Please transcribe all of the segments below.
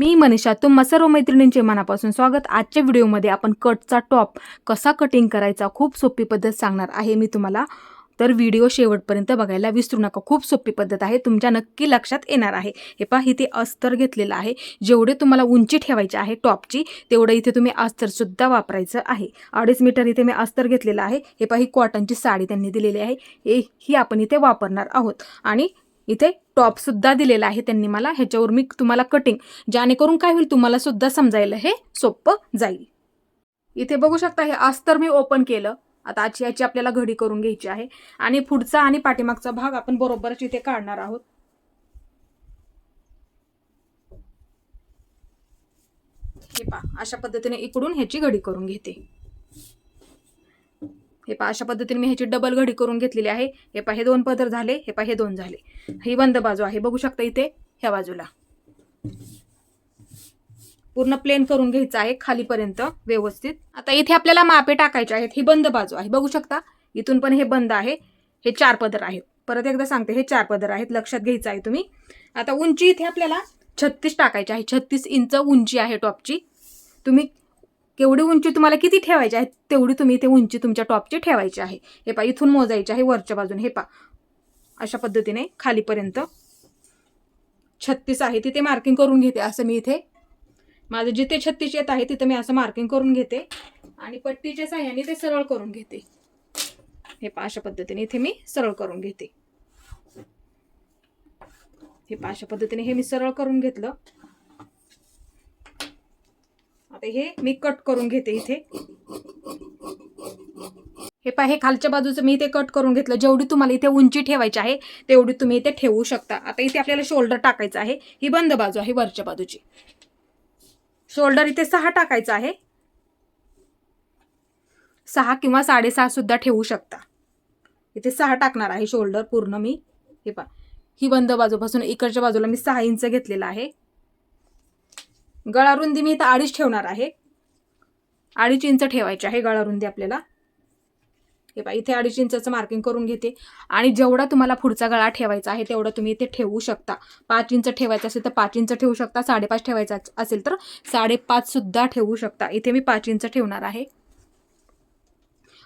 मी मनीषा तुम्हा सर्व मैत्रिणींचे मनापासून स्वागत. आजच्या व्हिडिओमध्ये आपण कटचा टॉप कसा कटिंग करायचा खूप सोपी पद्धत सांगणार आहे मी तुम्हाला. तर व्हिडिओ शेवटपर्यंत बघायला विसरू नका. खूप सोपी पद्धत आहे. तुमच्या नक्की लक्षात येणार आहे. हे पहा इथे अस्तर घेतलेलं आहे. जेवढे तुम्हाला उंची ठेवायची आहे टॉपची तेवढं इथे तुम्ही अस्तरसुद्धा वापरायचं आहे. अडीच मीटर इथे मी अस्तर घेतलेलं आहे. हे पहा ही कॉटनची साडी त्यांनी दिलेली आहे. हे ही आपण इथे वापरणार आहोत. आणि इथे टॉपसुद्धा दिलेला आहे त्यांनी मला. ह्याच्यावर मी तुम्हाला कटिंग जेणेकरून काय होईल तुम्हाला सुद्धा समजायला हे सोपं जाईल. इथे बघू शकता हे अस्तर मी ओपन केलं. आता आजची याची आपल्याला घडी करून घ्यायची आहे. आणि पुढचा आणि पाठीमागचा भाग आपण बरोबरच इथे काढणार आहोत. हे पा अशा पद्धतीने इकडून ह्याची घडी करून घेते. हे पहा अशा पद्धतीने मी ह्याची डबल घडी करून घेतलेली आहे. हे पहा हे दोन पदर झाले हे पहा हे दोन झाले. ही बंद बाजू आहे. बघू शकता इथे ह्या बाजूला. पूर्ण प्लेन करून घ्यायचं आहे खालीपर्यंत व्यवस्थित. आता इथे आपल्याला मापे टाकायचे आहेत. ही बंद बाजू आहे. बघू शकता इथून पण हे बंद आहे. हे चार पदर आहेत. परत एकदा सांगते हे चार पदर आहेत. लक्षात घ्यायचं आहे तुम्ही. आता उंची इथे आपल्याला छत्तीस टाकायची आहे. छत्तीस इंच उंची आहे टॉपची. तुम्ही केवढी उंची तुम्हाला किती ठेवायची आहे? तेवढी तुम्ही इथे उंची तुमच्या टॉपची ठेवायची आहे. हे पा इथून मोजायची आहे वरच्या बाजूने. हे पा अशा पद्धतीने खालीपर्यंत. छत्तीस आहे तिथे मार्किंग करून घेते असं मी इथे. माझं जिथे छत्तीस येत आहे तिथं मी असं मार्किंग करून घेते. आणि पट्टीच्या साह्याने ते सरळ करून घेते. हे पा अशा पद्धतीने इथे मी सरळ करून घेते. हे पा अशा पद्धतीने हे मी सरळ करून घेतलं. आता हे मी कट करून घेते इथे. हे पहा हे खालच्या बाजूचं मी इथे कट करून घेतलं. जेवढी तुम्हाला इथे उंची ठेवायची आहे तेवढी तुम्ही इथे ठेवू शकता. आता इथे आपल्याला शोल्डर टाकायचं आहे. ही बंद बाजू आहे वरच्या बाजूची. शोल्डर इथे सहा टाकायचं आहे. सहा किंवा साडेसहा सुद्धा ठेवू शकता. इथे सहा टाकणार आहे शोल्डर पूर्ण मी. हे पहा ही बंद बाजूपासून इकडच्या बाजूला मी सहा इंच घेतलेला आहे. गळा रुंदी मी इथं अडीच ठेवणार आहे. अडीच इंच ठेवायची आहे गळा रुंदी आपल्याला. हे बा इथे अडीच इंचाचं मार्किंग करून घेते. आणि जेवढा तुम्हाला पुढचा गळा ठेवायचा आहे तेवढा तुम्ही इथे ठेवू शकता. पाच इंच ठेवायचं असेल तर पाच इंच ठेवू शकता. साडेपाच ठेवायचा असेल तर साडेपाचसुद्धा ठेवू शकता. इथे मी पाच इंच ठेवणार आहे.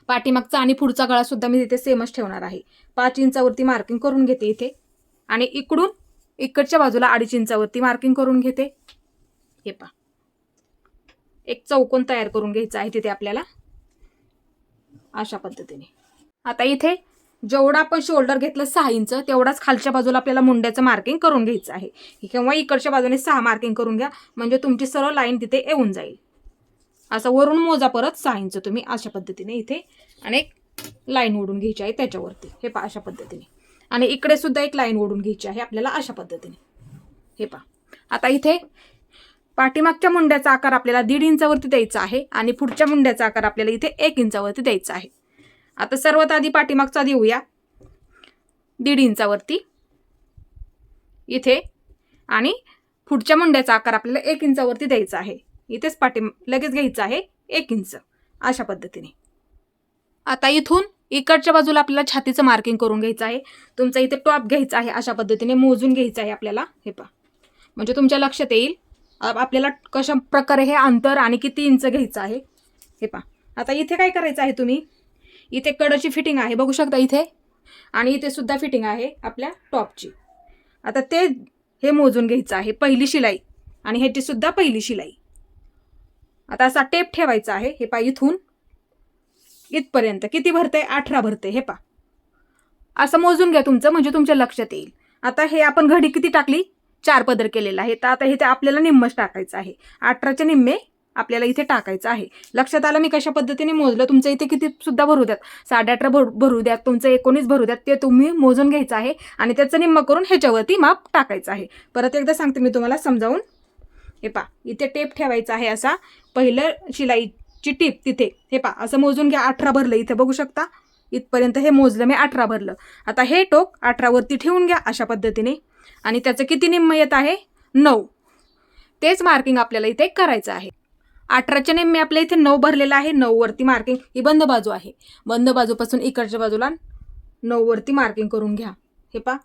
पाठीमागचा आणि पुढचा गळा सुद्धा मी तिथे सेमच ठेवणार आहे. पाच इंचावरती मार्किंग करून घेते इथे. आणि इकडून इकडच्या बाजूला अडीच इंचावरती मार्किंग करून घेते. हे पा एक चौकोन तयार करून घ्यायचा आहे तिथे आपल्याला. अशा पद्धतीने. आता इथे जेवढा आपण शोल्डर घेतलं सहा इंच तेवढाच खालच्या बाजूला आपल्याला मुंड्याचं मार्किंग करून घ्यायचं आहे. किंवा इकडच्या बाजूने सहा मार्किंग करून घ्या म्हणजे तुमची सरळ लाईन तिथे येऊन जाईल. असं वरून मोजा परत सहा इंच तुम्ही अशा पद्धतीने इथे आणि एक लाईन ओढून घ्यायची आहे त्याच्यावरती. हे पा अशा पद्धतीने. आणि इकडे सुद्धा एक लाईन ओढून घ्यायची आहे आपल्याला अशा पद्धतीने. हे पा आता इथे पाठीमागच्या मुंड्याचा आकार आपल्याला दीड इंचावरती द्यायचा आहे आणि पुढच्या मुंड्याचा आकार आपल्याला इथे एक इंचावरती द्यायचा आहे. आता सर्वात आधी पाठीमागचा देऊया. दीड इंचावरती. इथे. आणि पुढच्या मुंड्याचा आकार आपल्याला एक इंचावरती द्यायचा आहे. इथेच पाठी लगेच घ्यायचं आहे एक इंच. अशा पद्धतीने. आता इथून इकडच्या बाजूला आपल्याला छातीचं मार्किंग करून घ्यायचं आहे. तुमचा इथे टॉप घ्यायचा आहे अशा पद्धतीने मोजून घ्यायचं आहे आपल्याला. हे पहा. म्हणजे तुमच्या लक्षात येईल. आपल्याला कशा प्रकारे हे अंतर आणि किती इंच घ्यायचं आहे? हे पहा. आता इथे काय करायचं आहे तुम्ही? इथे कडची फिटिंग आहे. बघू शकता इथे? आणि इथे सुद्धा फिटिंग आहे आपल्या टॉपची. आता ते हे मोजून घ्यायचं आहे. पहिली शिलाई. आणि ह्याची सुद्धा पहिली शिलाई. आता असा टेप ठेवायचा आहे. हे पा इथून. इथपर्यंत. किती भरते अठरा भरते हे पा असं मोजून घ्या तुमचं. म्हणजे तुमच्या लक्षात येईल. आता हे आपण घडी किती टाकली? चार पदर केलेला आहे. तर आता इथे आपल्याला निम्मच टाकायचं आहे. अठराचे निम्मे आपल्याला इथे टाकायचं आहे. लक्षात आलं मी कशा पद्धतीने मोजलं? तुमचं इथे किती सुद्धा भरू द्यात साडे अठरा भर भरू द्यात तुमचं एकोणीस भरू द्यात ते तुम्ही मोजून घ्यायचं आहे आणि त्याचं निम्म करून ह्याच्यावरती माप टाकायचं आहे. परत एकदा सांगते मी तुम्हाला समजावून. हे पा इथे टेप ठेवायचा आहे असा. पहिलं शिलाईची टीप तिथे. हे पा असं मोजून घ्या. अठरा भरलं. इथे बघू शकता. इथपर्यंत हे मोजलं मी अठरा भरलं. आता हे टोक अठरावरती ठेवून घ्या अशा पद्धतीने. आणि त्याचं किती निम्म येत आहे? नऊ. तेच मार्किंग आपल्याला इथे करायचं आहे. अठराच्या निम्मे आपल्या इथे नऊ भरलेलं आहे. नऊवरती मार्किंग ही बंद बाजू आहे. बंद बाजूपासून इकडच्या बाजूला नऊवरती मार्किंग करून घ्या. हे पा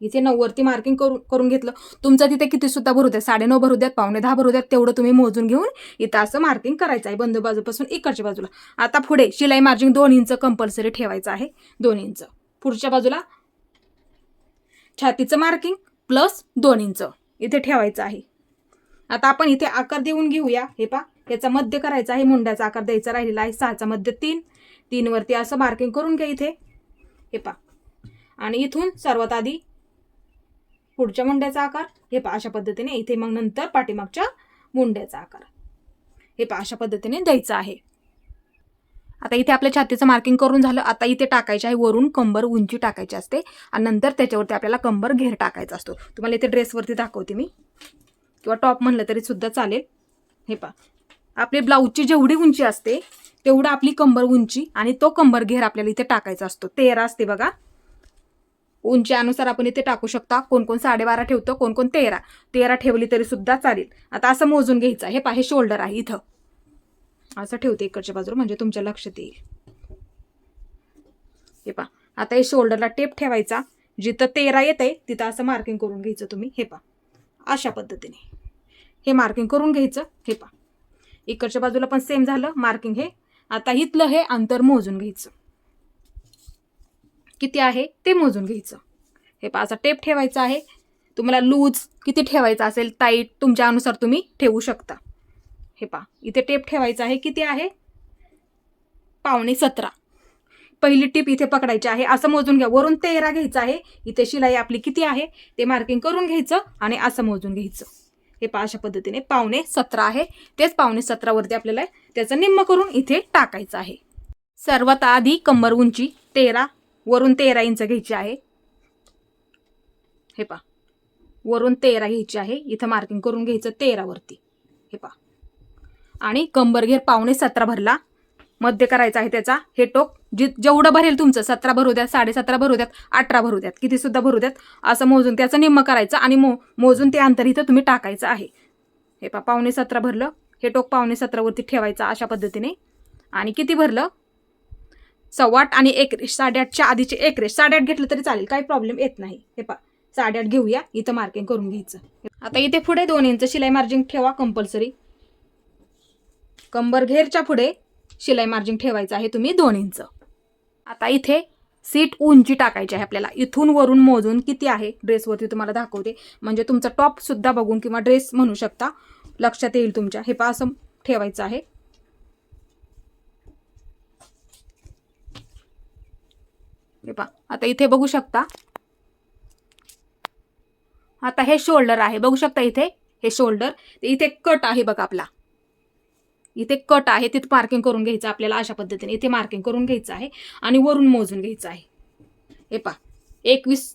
इथे नऊवरती मार्किंग करून करून घेतलं. तुमचं तिथे किती सुद्धा भरू द्यात साडेनऊ भरू द्यात पावणे दहा भरू द्यात तेवढं तुम्ही मोजून घेऊन इथं असं मार्किंग करायचं आहे. बंद बाजूपासून इकडच्या बाजूला. आता पुढे शिलाई मार्जिंग दोन इंच कंपल्सरी ठेवायचं आहे. दोन इंच. पुढच्या बाजूला छातीचं मार्किंग प्लस दोन इंच इथे ठेवायचं आहे. आता आपण इथे आकार देऊन घेऊया. हे पा याचा मध्य करायचा आहे. मुंड्याचा आकार द्यायचा राहिलेला आहे. सहाचा मध्य तीन. तीनवरती असं मार्किंग करून घ्या इथे. हे पा आणि इथून सर्वात आधी पुढच्या मुंड्याचा आकार. हे पा अशा पद्धतीने. इथे मग नंतर पाठीमागच्या मुंड्याचा आकार. हे पा अशा पद्धतीने द्यायचं आहे. आता इथे आपल्या छातीचं मार्किंग करून झालं आता इथे टाकायचे आहे वरून कंबर उंची टाकायची असते आणि नंतर त्याच्यावरती आपल्याला कंबर घेर टाकायचा असतो. तुम्हाला इथे ड्रेसवरती दाखवते मी. किंवा टॉप म्हणलं तरी सुद्धा चालेल. हे पा आपली ब्लाऊजची जेवढी उंची असते तेवढं आपली कंबर उंची आणि तो कंबर घेर आपल्याला इथे टाकायचा असतो. तेरा असते बघा. उंचीआनुसार आपण इथे टाकू शकता. कोण कोण साडेबारा ठेवतो कोण कोण तेरा. तेरा ठेवली तरी सुद्धा चालेल. आता असं मोजून घ्यायचं हे पा हे शोल्डर आहे इथं. असं ठेवते इकडच्या बाजूला म्हणजे तुमच्या लक्षात येईल. हे पा आता हे शोल्डरला टेप ठेवायचा. जिथं तेरा येते तिथं असं मार्किंग करून घ्यायचं तुम्ही. हे पा अशा पद्धतीने. हे मार्किंग करून घ्यायचं. हे पा इकडच्या बाजूला पण सेम झालं मार्किंग हे. आता इथलं हे अंतर मोजून घ्यायचं. किती आहे ते मोजून घ्यायचं. हे पा असा टेप ठेवायचा आहे. तुम्हाला लूज किती ठेवायचा असेल टाईट तुमच्या अनुसार तुम्ही ठेवू शकता. हे पा इथे टेप ठेवायचं आहे किती आहे? पावणे सतरा. पहिली टीप इथे पकडायची आहे असं मोजून घ्या. वरून तेरा घ्यायचं आहे इथे शिलाई आपली किती आहे? ते मार्किंग करून घ्यायचं आणि असं मोजून घ्यायचं. हे पा अशा पद्धतीने पावणे सतरा आहे. तेच पावणे सतरावरती आपल्याला त्याचं निम्म करून इथे टाकायचं आहे. सर्वात आधी कंबर उंची तेरा. वरून तेरा इंच घ्यायची आहे. हे पा वरून तेरा घ्यायची आहे. इथं मार्किंग करून घ्यायचं तेरावरती. हे पा आणि कंबरघेर पावणे सतरा भरला. मध्य करायचा आहे त्याचा. हे टोक जि जेवढं भरेल तुमचं सतरा भरू द्यात साडेसतरा भरू द्यात अठरा भरू द्यात किती सुद्धा भरू द्यात असं मोजून त्याचं निम्म करायचं आणि मो मोजून ते अंतर इथं तुम्ही टाकायचं आहे. हे पा पावणे सतरा भरलं. हे टोक पावणे सतरावरती ठेवायचं अशा पद्धतीने. आणि किती भरलं? सव्वाट आणि एक रेश साडेआठच्या आधीचे एक रेश साडेआठ घेतलं तरी चालेल काही प्रॉब्लेम येत नाही. हे पा साडेआठ घेऊया. इथं मार्किंग करून घ्यायचं. आता इथे पुढे दोन इंच शिलाई मार्जिंग ठेवा कंपल्सरी कंबरघेरच्या पुढे शिलाई मार्जिन ठेवायचं आहे तुम्ही दोन इंच. आता इथे सीट उंची टाकायची आहे आपल्याला. इथून वरून मोजून किती आहे? ड्रेसवरती तुम्हाला दाखवते. म्हणजे तुमचा टॉपसुद्धा बघून किंवा ड्रेस म्हणू शकता. लक्षात येईल तुमच्या. हे पा असं ठेवायचं आहे. पा आता इथे बघू शकता. आता हे शोल्डर आहे. बघू शकता इथे? हे शोल्डर इथे कट आहे बघा आपला. इथे कट आहे तिथे मार्किंग करून घ्यायचं आपल्याला अशा पद्धतीने. इथे मार्किंग करून घ्यायचं आहे आणि वरून मोजून घ्यायचं आहे. हे पा एकवीस.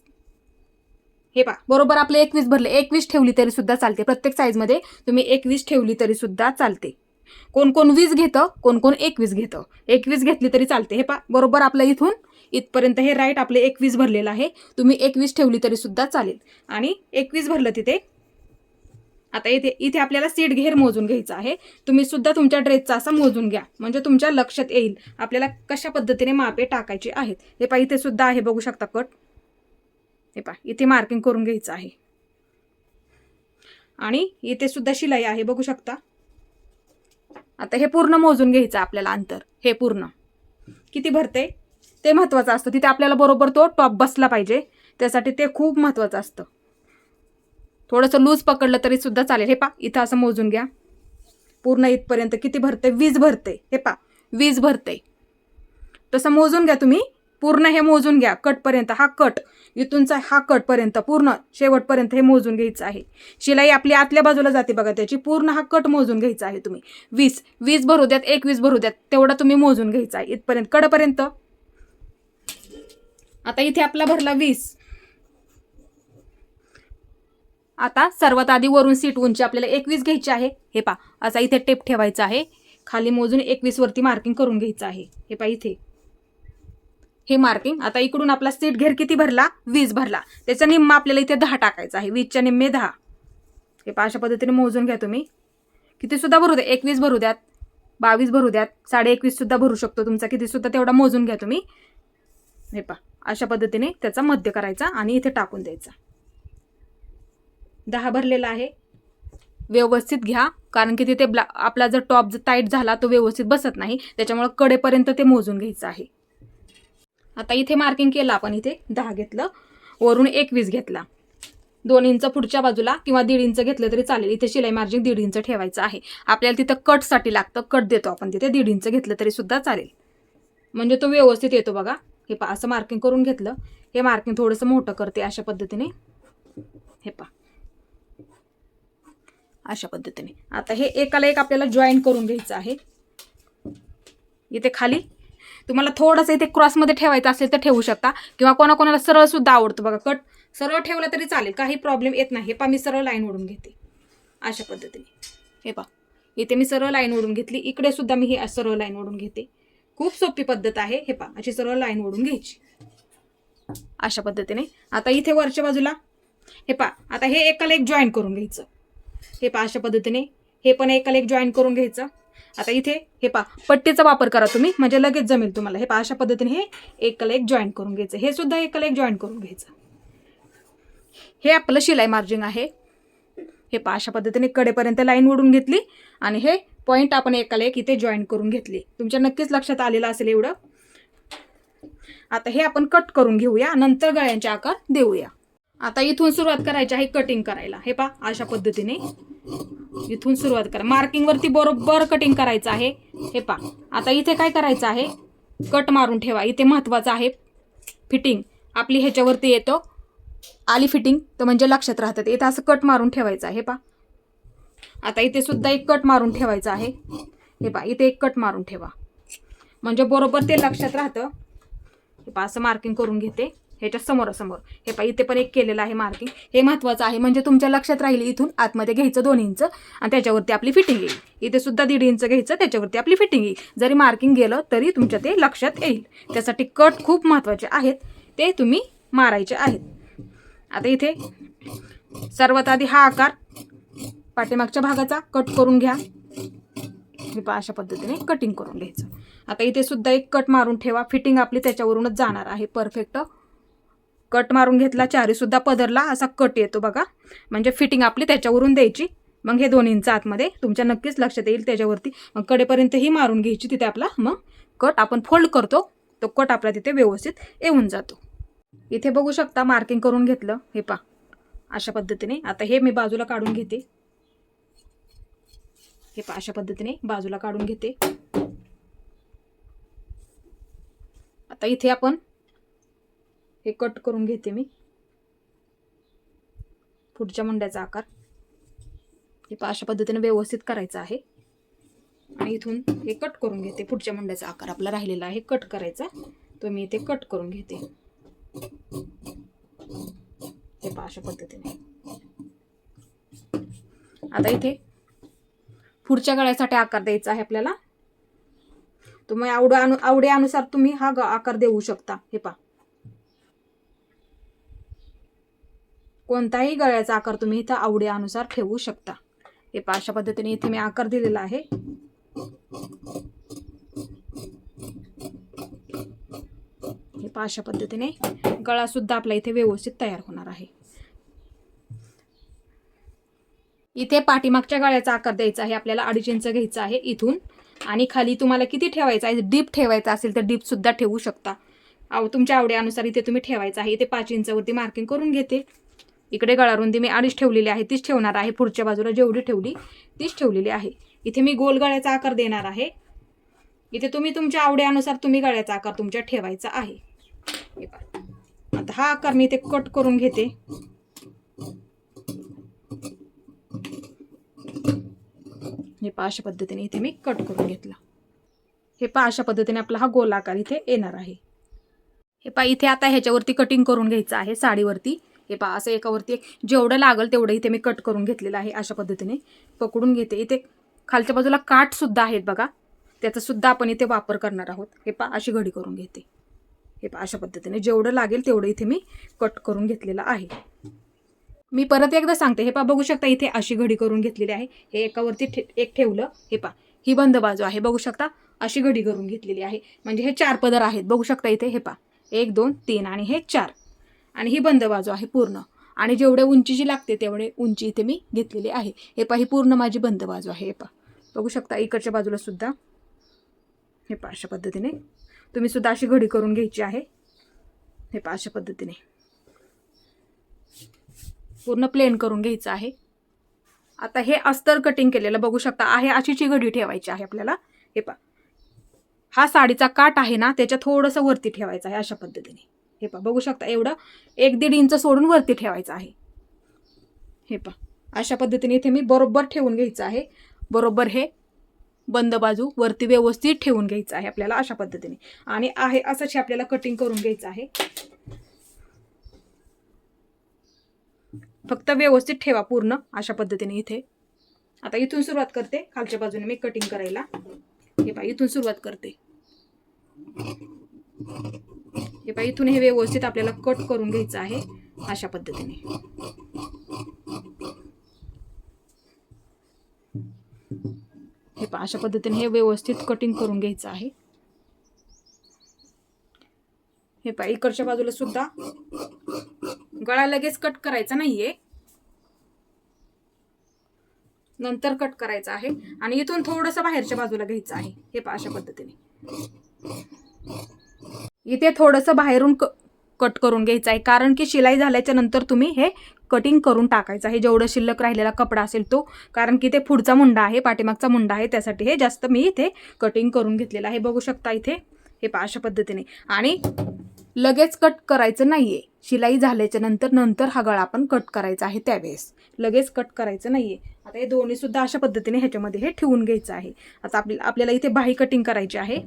हे पा बरोबर आपले एकवीस भरले. एकवीस ठेवली तरी सुद्धा चालते. प्रत्येक साईजमध्ये तुम्ही एकवीस ठेवली तरी सुद्धा चालते. कोण कोण वीस घेतं कोण कोण एकवीस घेतं. एकवीस घेतली तरी चालते. हे पा बरोबर आपलं इथून इथपर्यंत हे राईट आपले एकवीस भरलेलं आहे. तुम्ही एकवीस ठेवली तरी सुद्धा चालेल. आणि एकवीस भरलं तिथे आता इथे इथे आपल्याला सीट घेर मोजून घ्यायचा आहे. तुम्ही सुद्धा तुमच्या ड्रेसचा असा मोजून घ्या. म्हणजे तुमच्या लक्षात येईल आपल्याला कशा पद्धतीने मापे टाकायची आहेत. हे पा इथे सुद्धा आहे बघू शकता कट. हे पा इथे मार्किंग करून घ्यायचं आहे. आणि इथे सुद्धा शिलाई आहे बघू शकता. आता हे पूर्ण मोजून घ्यायचं आपल्याला अंतर. हे पूर्ण. किती भरते? ते महत्त्वाचं असतं. तिथे आपल्याला बरोबर तो टॉप बसला पाहिजे. त्यासाठी ते खूप महत्त्वाचं असतं. थोडंसं लूज पकडलं तरी सुद्धा चालेल. हे पा इथं असं मोजून घ्या. पूर्ण इथपर्यंत किती भरते वीज भरते हे पा वीज भरते तसं मोजून घ्या तुम्ही. पूर्ण हे मोजून घ्या. कटपर्यंत हा कट इथूनचा हा कटपर्यंत पूर्ण शेवटपर्यंत हे मोजून घ्यायचं आहे. शिलाई आपली आतल्या बाजूला जाते बघा त्याची पूर्ण हा कट मोजून घ्यायचा आहे तुम्ही. वीस वीस भरू द्यात एक वीस भरू द्यात तेवढा तुम्ही मोजून घ्यायचा आहे इथपर्यंत. कडपर्यंत. आता इथे आपला भरला वीस. आता सर्वात आधी वरून सीट उंची आपल्याला एकवीस घ्यायची आहे. हे पा असा इथे टेप ठेवायचा आहे. खाली मोजून एकवीस वरती मार्किंग करून घ्यायचं आहे. हे पा इथे. हे मार्किंग आता इकडून आपला सीट घेर किती भरला? वीस भरला. त्याचा निम्मा आपल्याला इथे दहा टाकायचा आहे. वीसच्या निम्मे दहा. हे पा अशा पद्धतीने मोजून घ्या तुम्ही. किती सुद्धा भरू द्या. एकवीस भरू द्यात. बावीस भरू द्यात. साडे एकवीस सुद्धा भरू शकतो तुमचा. किती सुद्धा तेवढा मोजून घ्या तुम्ही. हे पा अशा पद्धतीने त्याचा मध्य करायचा आणि इथे टाकून द्यायचा. दहा भरलेला आहे. व्यवस्थित घ्या कारण की तिथे ब्ला आपला जर टॉप जर टाईट झाला तो व्यवस्थित बसत नाही. त्याच्यामुळं कडेपर्यंत ते मोजून घ्यायचं आहे. आता इथे मार्किंग केलं आपण इथे दहा घेतलं. वरून एकवीस घेतला. दोन इंच पुढच्या बाजूला किंवा दीड इंच घेतलं तरी चालेल. इथे शिलाई मार्जिन दीड इंच ठेवायचं आहे. आपल्याला तिथं कटसाठी लागतं. कट देतो आपण तिथे. दीड इंच घेतलं तरी सुद्धा चालेल. म्हणजे तो व्यवस्थित येतो बघा. हे पा असं मार्किंग करून घेतलं. हे मार्किंग थोडंसं मोठं करते अशा पद्धतीने. हे पा अशा पद्धतीने. आता हे एकाला एक आपल्याला जॉईन करून घ्यायचं आहे. इथे खाली. तुम्हाला थोडंसं इथे क्रॉसमध्ये ठेवायचं असेल तर ठेवू शकता. किंवा कोणाकोणाला सरळ सुद्धा आवडतं बघा. कट सरळ ठेवलं तरी चालेल. काही प्रॉब्लेम येत नाही. हे पा मी सरळ लाईन ओढून घेते. अशा पद्धतीने. हे पा इथे मी सरळ लाईन ओढून घेतली. इकडे सुद्धा मी ही सरळ लाईन ओढून घेते. खूप सोपी पद्धत आहे. हे पा अशी सरळ लाईन ओढून घ्यायची. अशा पद्धतीने. आता इथे वरच्या बाजूला. हे पा आता हे एकाला एक जॉईन करून घ्यायचं. हे पा अशा पद्धतीने. हे पण एकाला एक जॉईन करून घ्यायचं. आता इथे हे पा पट्टीचा वापर करा तुम्ही म्हणजे लगेच जमेल तुम्हाला. हे पा अशा पद्धतीने हे एकाला एक जॉईन करून घ्यायचं. हे सुद्धा एकाला एक जॉईन करून घ्यायचं. हे आपलं शिलाई मार्जिंग आहे. हे पा अशा पद्धतीने कडेपर्यंत लाईन ओढून घेतली आणि हे पॉईंट आपण एकाला एक इथे जॉईन करून घेतली. तुमच्या नक्कीच लक्षात आलेलं असेल एवढं. आता हे आपण कट करून घेऊया. नंतर गळ्यांचे आकार देऊया. आता इथून सुरुवात करायची आहे कटिंग करायला. हे पा अशा पद्धतीने. इथून सुरुवात करा. मार्किंगवरती बरोबर कटिंग करायचं आहे. हे पा आता इथे काय करायचं आहे? कट मारून ठेवा. इथे महत्वाचं आहे फिटिंग आपली ह्याच्यावरती येतो. आली फिटिंग तर म्हणजे लक्षात राहतात इथं असं कट मारून ठेवायचं आहे. हे पा आता इथे सुद्धा एक कट मारून ठेवायचं आहे. हे पा इथे एक कट मारून ठेवा. म्हणजे बरोबर ते लक्षात राहतं. हे पा असं मार्किंग करून घेते. ह्याच्या समोरासमोर हे पा इथे पण एक केलेलं आहे मार्किंग हे महत्वाचं आहे म्हणजे तुमच्या लक्षात राहील इथून आतमध्ये घ्यायचं दोन इंच आणि त्याच्यावरती आपली फिटिंग येईल. इथे सुद्धा दीड इंच घ्यायचं त्याच्यावरती आपली फिटिंग येईल. जरी मार्किंग गेलं तरी तुमच्या ते लक्षात येईल. त्यासाठी कट खूप महत्त्वाचे आहेत. ते तुम्ही मारायचे आहेत. आता इथे सर्वात आधी हा आकार पाठीमागच्या भागाचा कट करून घ्या. हे पहा अशा पद्धतीने कटिंग करून घ्यायचं. आता इथे सुद्धा एक कट मारून ठेवा. फिटिंग आपली त्याच्यावरूनच जाणार आहे. परफेक्ट कट मारून घेतला चारीसुद्धा पदरला असा कट येतो बघा. म्हणजे फिटिंग आपली त्याच्यावरून द्यायची. मग हे दोन इंच आतमध्ये तुमच्या नक्कीच लक्षात येईल त्याच्यावरती. मग कडेपर्यंत ही मारून घ्यायची तिथे आपला. मग कट आपण फोल्ड करतो. तो कट आपला तिथे व्यवस्थित येऊन जातो. इथे बघू शकता मार्किंग करून घेतलं. हे पा अशा पद्धतीने. आता हे मी बाजूला काढून घेते. हे पा अशा पद्धतीने बाजूला काढून घेते. आता इथे आपण हे कट करून घेते मी. पुढच्या मुंड्याचा आकार. हे अशा पद्धतीने व्यवस्थित करायचं आहे. आणि इथून हे कट करून घेते. पुढच्या मुंड्याचा आकार आपला राहिलेला आहे. कट करायचा. तो मी इथे कट करून घेते. हे अशा पद्धतीने. आता इथे पुढच्या गळ्यासाठी आकार द्यायचा आहे आपल्याला. तुम्ही आवड अनु तुम्ही हा ग- आकार देऊ शकता. हे पा कोणताही गळ्याचा आकार तुम्ही इथं आवडीनुसार ठेवू शकता. हे पाशा पद्धतीने इथे मी आकार दिलेला आहे. हे अशा पद्धतीने गळा सुद्धा आपला इथे व्यवस्थित तयार होणार आहे. इथे पाठीमागच्या गळ्याचा आकार द्यायचा आहे आपल्याला अडीच इंच घ्यायचा आहे इथून. आणि खाली तुम्हाला किती ठेवायचं आहे डीप ठेवायचा असेल तर डीप सुद्धा ठेवू शकता. तुमच्या आवडीनुसार इथे तुम्ही ठेवायचं आहे इथे पाच इंचवरती मार्किंग करून घेते. इकडे गळारुंदी मी अडीच ठेवलेली आहे तीच ठेवणार आहे. पुढच्या बाजूला जेवढी ठेवली तीच ठेवलेली आहे. इथे मी गोल गळ्याचा आकार देणार आहे. इथे तुम्ही तुमच्या आवडीनुसार तुम्ही गळ्याचा आकार तुमच्या ठेवायचा आहे. आता हा आकार मी इथे कट करून घेते. हे पहा अशा पद्धतीने इथे मी कट करून घेतला. हे पहा अशा पद्धतीने आपला हा गोल आकार इथे येणार आहे. हे पहा इथे आता ह्याच्यावरती कटिंग करून घ्यायचं आहे साडीवरती. हे पहा असं एकावरती एक जेवढं लागल तेवढं इथे मी कट करून घेतलेलं आहे अशा पद्धतीने. पकडून घेते. इथे खालच्या बाजूला काठसुद्धा आहेत बघा. त्याचा सुद्धा आपण इथे वापर करणार आहोत. हे पहा अशी घडी करून घेते. हे पहा अशा पद्धतीने जेवढं लागेल तेवढं इथे मी कट करून घेतलेलं आहे. मी परत एकदा सांगते. हे पा बघू शकता इथे अशी घडी करून घेतलेली आहे. हे एकावरती ठे एक ठेवलं. हे पा ही बंद बाजू आहे. बघू शकता अशी घडी करून घेतलेली आहे. म्हणजे हे चार पदर आहेत. बघू शकता इथे हे पा एक दोन तीन आणि हे चार. आणि ही बंद बाजू आहे पूर्ण. आणि जेवढे उंचीची लागते तेवढे उंची इथे मी घेतलेली आहे. हे पहा ही पूर्ण माझी बंद बाजू आहे. हे पहा. बघू शकता इकडच्या बाजूला सुद्धा. हे पहा अशा पद्धतीने. तुम्ही सुद्धा अशी घडी करून घ्यायची आहे. हे पहा अशा पद्धतीने. पूर्ण प्लेन करून घ्यायचं आहे. आता हे अस्तर कटिंग केलेलं बघू शकता आहे अशीची घडी ठेवायची आहे आपल्याला. हे पहा. हा साडीचा काट आहे ना त्याच्या थोडंसं वरती ठेवायचं आहे अशा पद्धतीने. हे पा बघू शकता एवढं एक दीड इंच सोडून वरती ठेवायचं आहे. हे पहा अशा पद्धतीने इथे मी बरोबर ठेवून घ्यायचं आहे. बरोबर हे बंद बाजू वरती व्यवस्थित ठेवून घ्यायचं आहे आपल्याला अशा पद्धतीने. आणि आहे असंच हे आपल्याला कटिंग करून घ्यायचं आहे. फक्त व्यवस्थित ठेवा पूर्ण अशा पद्धतीने इथे. आता इथून सुरुवात करते. खालच्या बाजूने मी कटिंग करायला. हे पहा इथून सुरुवात करते. हे पहा इथून हे व्यवस्थित आपल्याला कट करून घ्यायचं आहे अशा पद्धतीने. हे पहा अशा पद्धतीने हे व्यवस्थित कटिंग करून घ्यायचं आहे. हे पहा इकडच्या बाजूला सुद्धा गळा लगेच कट करायचा नाहीये. नंतर कट करायचा आहे आणि इथून थोडस बाहेरच्या बाजूला घ्यायचं आहे. हे पहा अशा पद्धतीने. इथे थोडंसं बाहेरून क कट करून घ्यायचं आहे. कारण की शिलाई झाल्याच्यानंतर तुम्ही हे कटिंग करून टाकायचं आहे. जेवढं शिल्लक राहिलेला कपडा असेल तो. कारण की ते पुढचा मुंडा आहे पाठीमागचा मुंडा आहे. त्यासाठी हे जास्त मी इथे कटिंग करून घेतलेलं आहे. बघू शकता इथे. हे पा अशा पद्धतीने. आणि लगेच कट करायचं नाही आहे शिलाई झाल्याच्यानंतर नंतर हा गळा आपण कट करायचा आहे त्यावेळेस. लगेच कट करायचं नाही आहे आता हे दोन्हीसुद्धा अशा पद्धतीने ह्याच्यामध्ये हे ठेवून घ्यायचं आहे. आता आपल्याला आपल्याला इथे बाही कटिंग करायची आहे.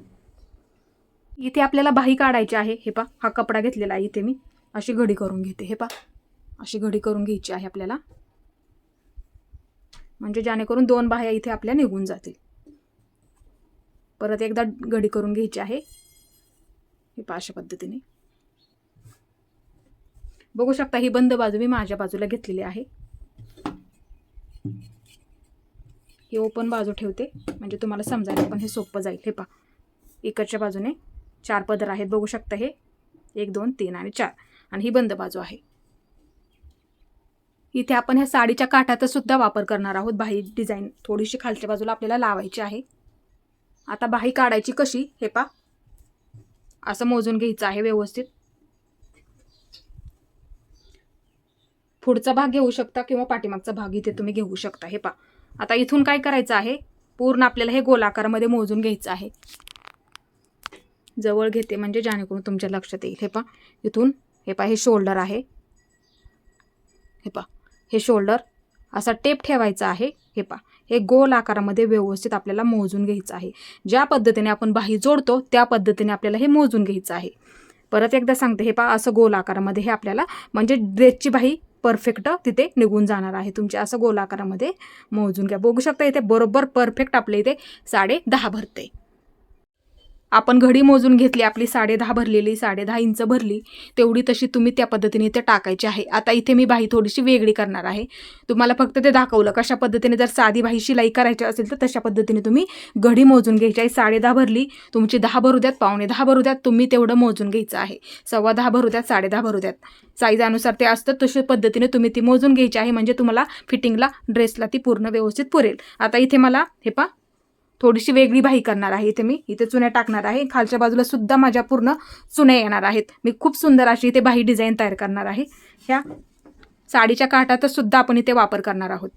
इथे आपल्याला बाही काढायची आहे. हे पा हा कपडा घेतलेला आहे इथे मी. अशी घडी करून घेते. हे पा अशी घडी करून घ्यायची आहे आपल्याला. म्हणजे जेणेकरून दोन बाह्या इथे आपल्या निघून जातील. परत एकदा घडी करून घ्यायची आहे. हे पा अशा पद्धतीने. बघू शकता ही बंद बाजू मी माझ्या बाजूला घेतलेली आहे. ही ओपन बाजू ठेवते. म्हणजे तुम्हाला समजायला पण हे सोपं जाईल. हे पा इकडच्या बाजूने चार पदर आहेत. बघू शकता हे. एक दोन तीन आणि चार. आणि ही बंद बाजू आहे. इथे आपण ह्या साडीच्या काठाचा सुद्धा वापर करणार आहोत. बाही डिझाईन थोडीशी खालच्या बाजूला आपल्याला लावायची आहे. आता बाही काढायची कशी? हे पा असं मोजून घ्यायचं आहे व्यवस्थित. पुढचा भाग घेऊ शकता किंवा पाठीमागचा भाग इथे तुम्ही घेऊ शकता. हे पा आता इथून काय करायचं आहे? पूर्ण आपल्याला हे गोलाकारामध्ये मोजून घ्यायचं आहे. जवळ घेते म्हणजे जेणेकरून तुमच्या लक्षात येईल. हे पा इथून हे पा हे शोल्डर आहे. हे पा हे शोल्डर असा टेप ठेवायचा आहे. हे पा हे गोल आकारामध्ये व्यवस्थित आपल्याला मोजून घ्यायचं आहे. ज्या पद्धतीने आपण बाही जोडतो त्या पद्धतीने आपल्याला हे मोजून घ्यायचं आहे. परत एकदा सांगते हे पा असं गोल आकारामध्ये हे आपल्याला म्हणजे ड्रेसची बाही परफेक्ट तिथे निघून जाणार आहे. तुमच्या असं गोल आकारामध्ये मोजून घ्या. बघू शकता इथे बरोबर परफेक्ट आपल्या इथे साडे दहा भरते. आपण घडी मोजून घेतली आपली साडे दहा भरलेली साडे दहा इंच भरली तेवढी तशी तुम्ही त्या पद्धतीने ते टाकायची आहे. आता इथे मी बाही थोडीशी वेगळी करणार आहे. तुम्हाला फक्त ते दाखवलं कशा पद्धतीने जर साधी बाही शिलाई करायची असेल तर तशा पद्धतीने तुम्ही घडी मोजून घ्यायची आहे. साडे दहा भरली तुमची दहा भरू द्यात पावणे दहा भरू द्यात तुम्ही तेवढं मोजून घ्यायचं आहे. सव्वा दहा भरू द्यात साडे दहा भरू द्यात. साईजानुसार ते असतं तशा पद्धतीने तुम्ही ती मोजून घ्यायची आहे. म्हणजे तुम्हाला फिटिंगला ड्रेसला ती पूर्ण व्यवस्थित पुरेल. आता इथे मला हे पा थोडीशी वेगळी बाही करणार आहे इथे मी. इथे चुन्या टाकणार आहे. खालच्या बाजूला सुद्धा माझ्या पूर्ण चुन्या येणार आहेत. मी खूप सुंदर अशी इथे भाई डिझाईन तयार करणार आहे. ह्या साडीच्या काठातच सुद्धा आपण इथे वापर करणार आहोत.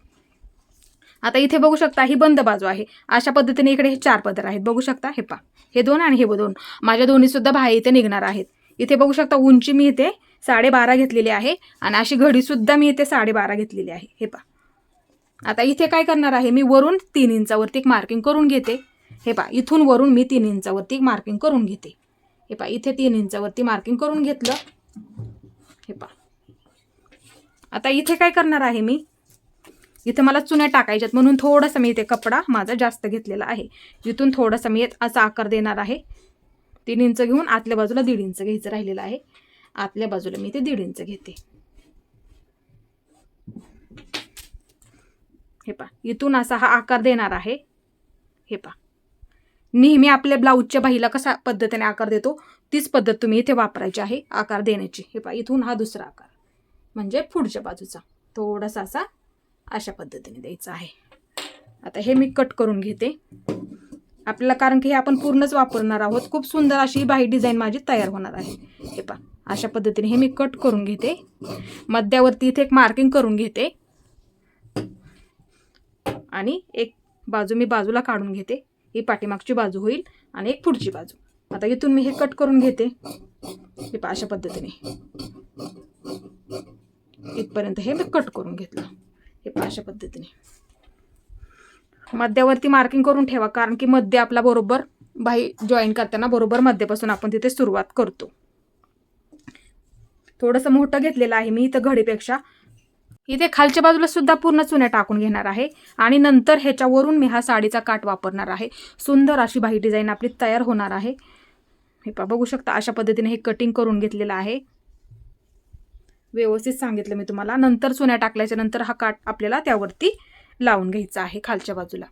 आता इथे बघू शकता ही बंद बाजू आहे. अशा पद्धतीने इकडे हे चार पदर आहेत. बघू शकता? हे पा हे दोन आणि हे दोन. माझ्या दोन्ही सुद्धा बाही इथे निघणार आहेत. इथे बघू शकता उंची मी इथे साडेबारा घेतलेली आहे आणि अशी घडी सुद्धा मी इथे साडेबारा घेतलेली आहे. हे पा आता इथे काय करणार आहे? मी वरून तीन इंचावरती एक मार्किंग करून घेते. हे पा इथून वरून मी तीन इंचावरती एक मार्किंग करून घेते. हे पा इथे तीन इंचावरती मार्किंग करून घेतलं. हे पा आता इथे काय करणार आहे मी? इथे मला चुन्या टाकायच्यात म्हणून थोडासा मी इथे कपडा माझा जास्त घेतलेला आहे. इथून थोडासा मी असा आकार देणार आहे. तीन इंच घेऊन आतल्या बाजूला दीड इंच घ्यायचं राहिलेलं आहे. आतल्या बाजूला मी ते दीड इंच घेते. हे पा इथून असा हा आकार देणार आहे. हे पा नेहमी आपल्या ब्लाऊजच्या बाहीला कसा पद्धतीने आकार देतो तीच पद्धत तुम्ही इथे वापरायची आहे आकार देण्याची. हे पा इथून हा दुसरा आकार म्हणजे पुढच्या बाजूचा. थोडासा असा अशा पद्धतीने द्यायचा आहे. आता हे मी कट करून घेते. आपल्याला कारण की हे आपण पूर्णच वापरणार आहोत. खूप सुंदर अशी बाही डिझाईन माझी तयार होणार आहे. हे पहा अशा पद्धतीने हे मी कट करून घेते. मध्यावरती इथे एक मार्किंग करून घेते. आणि एक बाजू मी बाजूला काढून घेते. ही पाठीमागची बाजू होईल आणि एक पुढची बाजू. आता इथून मी हे कट करून घेते. हे अशा पद्धतीने. इथपर्यंत हे मी कट करून घेतलं. हे अशा पद्धतीने. मध्यावरती मार्किंग करून ठेवा कारण की मध्य आपला बरोबर बाही जॉईन करताना बरोबर मध्यपासून आपण तिथे सुरुवात करतो. थोडंसं मोठं घेतलेलं आहे मी इथं घडीपेक्षा. इथे खालच्या बाजूला सुद्धा पूर्ण चुन्या टाकून घेणार आहे. आणि नंतर ह्याच्यावरून मी हा साडीचा काठ वापरणार आहे. सुंदर अशी बाही डिझाईन आपली तयार होणार आहे. हे पा बघू शकता अशा पद्धतीने हे कटिंग करून घेतलेलं आहे. व्यवस्थित सांगितलं मी तुम्हाला. नंतर चुन्या टाकल्याच्या नंतर हा काठ आपल्याला त्यावरती लावून घ्यायचा आहे खालच्या बाजूला.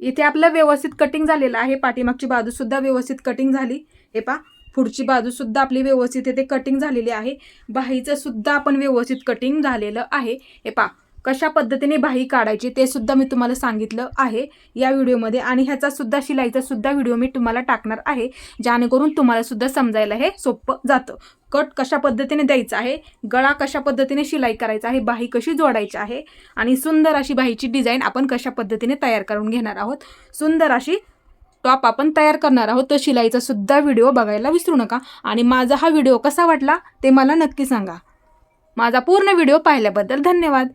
इथे आपलं व्यवस्थित कटिंग झालेलं आहे. पाठीमागची बाजूसुद्धा व्यवस्थित कटिंग झाली. हे पा पुढची बाजू सुद्धा आपली व्यवस्थित इथे कटिंग झालेली आहे. बाहीचं सुद्धा आपण व्यवस्थित कटिंग झालेलं आहे. हे पा कशा पद्धतीने बाही काढायची ते सुद्धा मी तुम्हाला सांगितलं आहे या व्हिडिओमध्ये आणि ह्याचा सुद्धा शिलाईचा सुद्धा व्हिडिओ मी तुम्हाला टाकणार आहे. जेणेकरून तुम्हाला सुद्धा समजायला हे सोपं जातं. कट कशा पद्धतीने द्यायचा आहे? गळा कशा पद्धतीने शिलाई करायचा आहे? बाही कशी जोडायची आहे? आणि सुंदर अशी बाहीची डिझाईन आपण कशा पद्धतीने तयार करून घेणार आहोत? सुंदर अशी टॉप आपण तयार करणार आहोत. तर शिलाईचा सुद्धा व्हिडिओ बघायला विसरू नका. आणि माझा हा व्हिडिओ कसा वाटला ते मला नक्की सांगा. माझा पूर्ण व्हिडिओ पाहिल्याबद्दल धन्यवाद.